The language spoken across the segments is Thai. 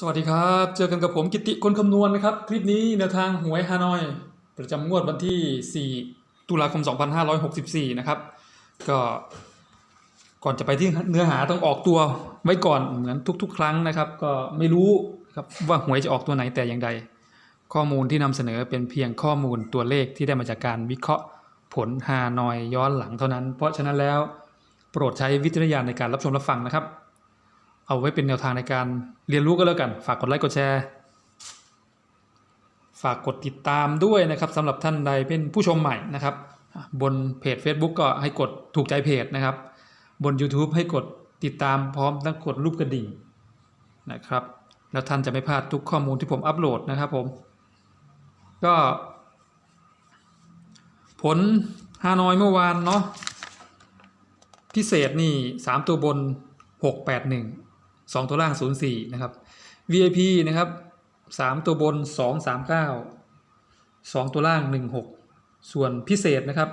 สวัสดีครับ เจอกันกับผมกิติคนคำนวณนะครับ คลิปนี้แนวทางหวยฮานอย ประจำงวดวันที่ 4 ตุลาคม 2564 นะครับ ก็ก่อนจะไปที่เนื้อหาต้องออกตัวไว้ก่อนเหมือนทุก ๆ ครั้งนะครับ ก็ไม่รู้ครับว่าหวยจะออกตัวไหนแต่อย่างใด ข้อมูลที่นำเสนอเป็นเพียงข้อมูลตัวเลขที่ได้มาจากการวิเคราะห์ผลฮานอยย้อนหลังเท่านั้น เพราะฉะนั้นแล้วโปรดใช้วิจารณญาณในการรับชมรับฟังนะครับ เอาไว้เป็นแนวทางในการเรียนรู้ก็แล้วกัน ฝากกดไลค์กดแชร์ ฝากกดติดตามด้วยนะครับสำหรับท่านใดเป็นผู้ชมใหม่นะครับ บนเพจ Facebook ก็ให้กดถูกใจเพจนะครับ บน YouTube ให้กดติดตามพร้อมทั้งกดรูปกระดิ่งนะครับ แล้วท่านจะไม่พลาดทุกข้อมูลที่ผมอัปโหลดนะครับผม ก็ ผลฮานอยเมื่อวานเนาะพิเศษนี่ 3 ตัวบน 681 2 ตัวล่าง 04 นะครับ VIP นะครับ 3 ตัวบน 239 2 ตัวล่าง 16 ส่วนพิเศษนะครับ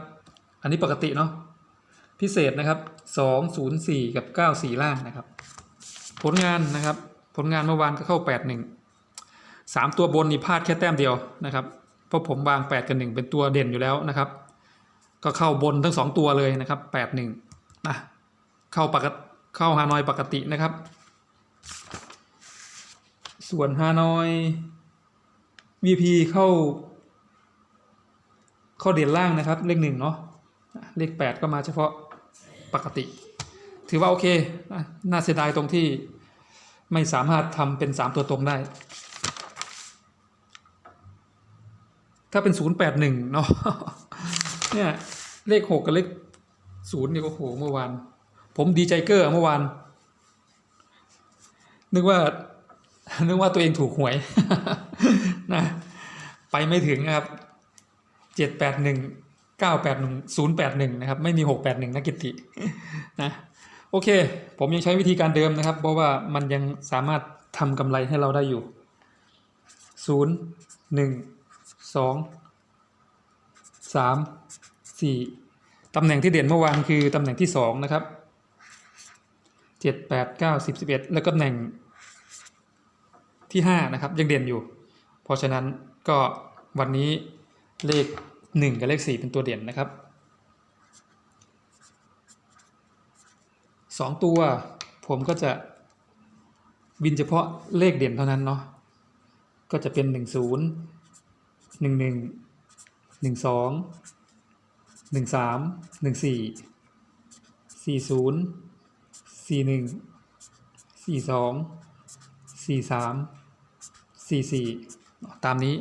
อันนี้ปกติเนาะพิเศษนะครับ 204 กับ 94 ล่างนะครับ ผลงานนะครับ ผลงานเมื่อวานก็เข้า 81 3 ตัวบนนี่พลาดแค่แต้มเดียวนะครับ เพราะผมวาง 8 กับ 1 เป็นตัวเด่นอยู่แล้วนะครับ ก็เข้าบนทั้ง 2 ตัวเลยนะครับ 81นะเข้าปกเข้าฮานอยปกตินะครับ ส่วนฮานอย VP เข้า เข้าเด่นล่างนะครับ เลขหนึ่งเนาะเลขแปดก็มาเฉพาะปกติ ถือว่าโอเค น่าเสียดายตรงที่ไม่สามารถทำเป็นสามตัวตรงได้ ถ้าเป็นศูนย์แปดหนึ่งเนาะเนี่ยเลขหกกับเลขศูนย์เนี่ยโอ้โหเมื่อวาน ผมดีใจเกอร์เมื่อวาน นึกว่า นึกว่าตัวเองถูกหวยนะไปไม่ถึงนะครับเจ็ดแปดหนึ่งเก้าแปดหนึ่งศูนย์แปดหนึ่งนะครับ ไม่มีหกแปดหนึ่งนะกิตินะโอเค ผมยังใช้วิธีการเดิมนะครับ เพราะว่ามันยังสามารถทำกำไรให้เราได้อยู่ศูนย์หนึ่งสองสามสี่ตำแหน่งที่เด่นเมื่อวานคือตำแหน่งที่สองนะครับเจ็ดแปดเก้าสิบสิบเอ็ดแล้วก็ตำแหน่ง ที่5นะครับยังเด่นอยู่ เพราะฉะนั้นก็วันนี้เลข 1 กับเลข 4 เป็นตัวเด่นนะครับ 2 ตัวผมก็จะบินเฉพาะเลขเด่นเท่านั้นเนาะก็จะเป็น 1 0 1 1 1 2 1 3 1 4 4 ตามนี้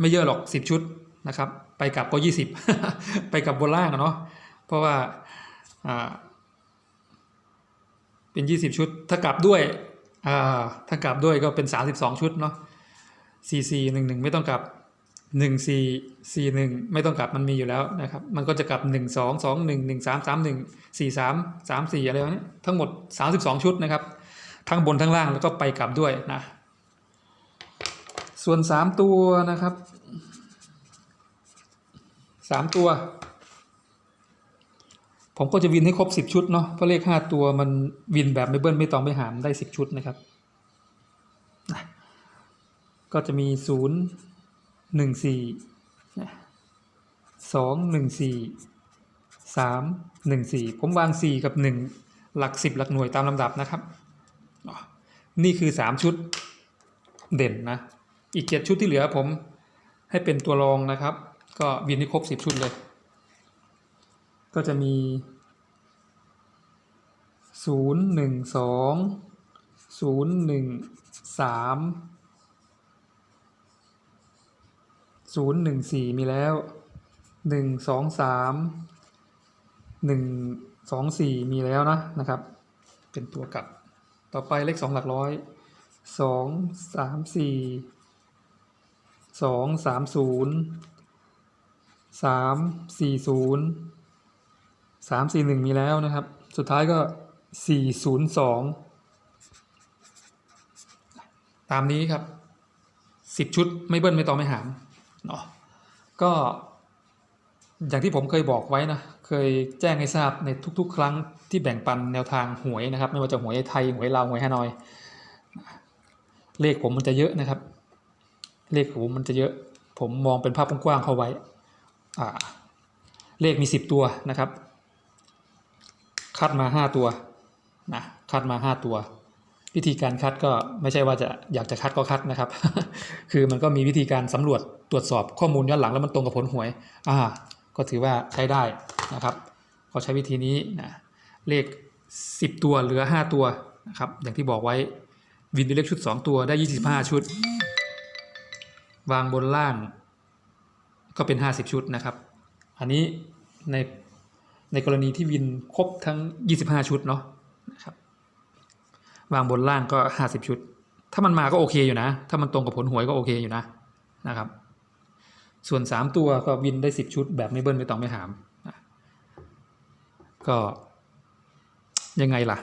ไม่เยอะหรอก 10 ชุดนะครับ ไปกลับก็ 20 ไปกลับบนล่างอะเนาะเพราะว่าเป็น 20 ชุด ถ้ากลับด้วยถ้ากลับด้วยก็เป็น 32 ชุดเนาะ4 4 1 1 ไม่ต้องกลับ 1 4 4 1 ไม่ต้องกลับมันมีอยู่แล้วนะครับ มันก็จะกลับ 1 2 2 1 1 3 3 1 4 3 3 4 อะไรวะเนี่ยทั้งหมด 32 ชุดนะครับ ทั้งบนทั้งล่างแล้วก็ไปกลับด้วยนะ ส่วนสามตัวนะครับสามตัว ผมก็จะวินให้ครบสิบชุดเนาะเพราะเลขห้าตัวมันวินแบบไม่เบิ้ลไม่ตองไม่หารได้สิบชุดนะครับ ก็จะมีศูนย์หนึ่งสี่สองหนึ่งสี่สามหนึ่งสี่ผมวางสี่กับหนึ่งหลักสิบหลักหน่วยตามลำดับนะครับ นี่คือสามชุดเด่นนะ อีกเจ็ดชุดที่เหลือผมให้เป็นตัวรองนะครับ ก็วินให้ครบสิบชุดเลย ก็จะมีศูนย์หนึ่งสองศูนย์หนึ่งสามศูนย์หนึ่งสี่มีแล้วหนึ่งสองสามหนึ่งสองสี่มีแล้วนะนะครับ เป็นตัวกลับ ต่อไปเลขสองหลักร้อยสองสามสี่ สองสามศูนย์สามสี่ศูนย์สามสี่หนึ่งมีแล้วนะครับ สุดท้ายก็สี่ศูนย์สองตามนี้ครับสิบชุดไม่เบิ้ลไม่ตองไม่หามเนาะก็อย่างที่ผมเคยบอกไว้นะ เคยแจ้งให้ทราบในทุก ๆ ครั้งที่แบ่งปันแนวทางหวยนะครับ ไม่ว่าจะหวยไทยหวยลาวหวยฮานอย เลขผมมันจะเยอะนะครับ เลขผมมันจะเยอะ ผมมองเป็นภาพกว้างๆเข้าไว้ เลขมีสิบตัวนะครับ คัดมาห้าตัวนะคัดมาห้าตัว วิธีการคัดก็ไม่ใช่ว่าจะอยากจะคัดก็คัดนะครับ คือมันก็มีวิธีการสำรวจตรวจสอบข้อมูลย้อนหลังแล้วมันตรงกับผลหวย อ่า ก็ถือว่าใช้ได้นะครับ ก็ใช้วิธีนี้นะเลข 10 ตัวเหลือ 5 ตัวนะครับอย่างที่บอกไว้วินเป็นเลขชุด 2 ตัวได้ 25 ชุด วางบนล่าง ก็เป็น 50 ชุดนะครับ อันนี้ในในกรณีที่วินครบทั้ง 25 ชุดเนาะนะครับวางบนล่างก็ 50 ชุด ถ้ามันมาก็โอเคอยู่นะ ถ้ามันตรงกับผลหวยก็โอเคอยู่นะนะครับ ส่วน 3 ตัวก็วินได้ 10 ชุด แบบไม่เบิ้ลไม่ต้องไม่หามนะก็ยังไงล่ะ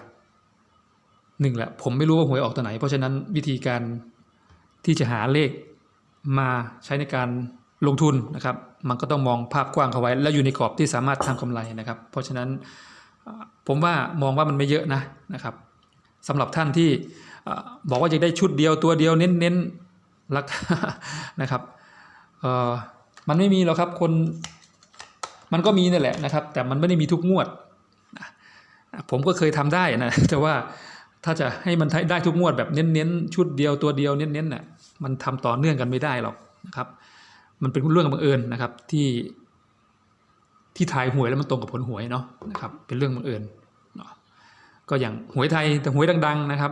หนึ่งแหละผมไม่รู้ว่าหวยออกตัวไหน เพราะฉะนั้นวิธีการที่จะหาเลข มาใช้ในการลงทุนนะครับ มันก็ต้องมองภาพกว้างเข้าไว้ แล้วอยู่ในกรอบที่สามารถทำกำไรนะครับ เพราะฉะนั้นผมว่ามองว่ามันไม่เยอะนะนะครับสำหรับท่านที่บอกว่าจะได้ชุดเดียวตัวเดียวเน้นๆรักนะครับมันไม่มีหรอกครับคนมันก็มีนั่นแหละนะครับ แต่มันไม่ได้มีทุกงวด ผมก็เคยทำได้นะแต่ว่าถ้าจะให้มันได้ทุกงวดแบบเน้นๆชุดเดียวตัวเดียวเน้นๆน่ะ มันทำต่อเนื่องกันไม่ได้หรอกนะครับ มันเป็นเรื่องบังเอิญนะครับที่ที่ทายหวยแล้วมันตรงกับผลหวยเนาะนะครับเป็นเรื่องบังเอิญเนาะก็อย่างหวยไทยแต่หวยดัง ๆนะครับ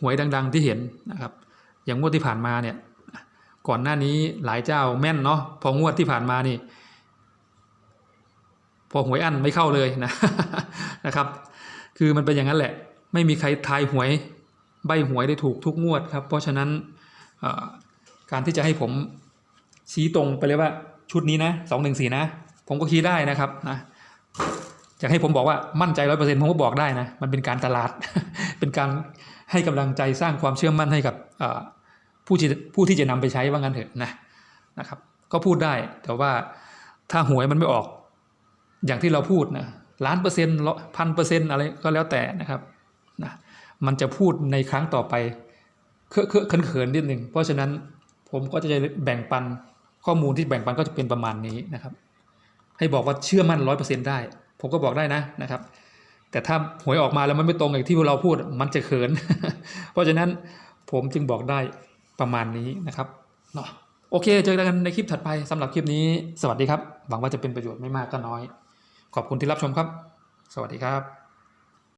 หวยดัง ๆที่เห็นนะครับ อย่างงวดที่ผ่านมาเนี่ยก่อนหน้านี้หลายเจ้าแม่นเนาะพองวดที่ผ่านมานี่ พอหวยอั้นไม่เข้าเลยนะนะครับ คือมันเป็นอย่างนั้นแหละ ไม่มีใครทายหวย ใบหวยได้ถูกทุกงวดครับ เพราะฉะนั้น การที่จะให้ผมชี้ตรงไปเลยว่าชุดนี้นะสองหนึ่งสี่นะ ผมก็คีย์ได้นะครับนะอยากให้ผมบอกว่ามั่นใจร้อยเปอร์เซ็นต์ผมก็บอกได้นะ มันเป็นการตลาด เป็นการให้กำลังใจสร้างความเชื่อมั่นให้กับผู้ที่ผู้ที่จะนำไปใช้ว่างั้นเถอะนะนะครับ ก็พูดได้แต่ว่าถ้าหวยมันไม่ออก อย่างที่เราพูดนะล้านเปอร์เซ็นต์พันเปอร์เซ็นต์อะไรก็แล้วแต่นะครับนะมันจะพูดในครั้งต่อไป เคอะเคอะเขินๆนิดหนึ่งเพราะฉะนั้นผมก็จะแบ่งปันข้อมูลที่แบ่งปันก็จะเป็นประมาณนี้นะครับ ให้บอกว่าเชื่อมั่นร้อยเปอร์เซ็นต์ได้ ผมก็บอกได้นะนะครับ แต่ถ้าหวยออกมาแล้วมันไม่ตรงกับที่เราพูดมันจะเขิน เพราะฉะนั้นผมจึงบอกได้ประมาณนี้นะครับเนาะโอเค เจอกันในคลิปถัดไปสำหรับคลิปนี้ สวัสดีครับ หวังว่าจะเป็นประโยชน์ไม่มากก็น้อย ขอบคุณที่รับชมครับ สวัสดีครับ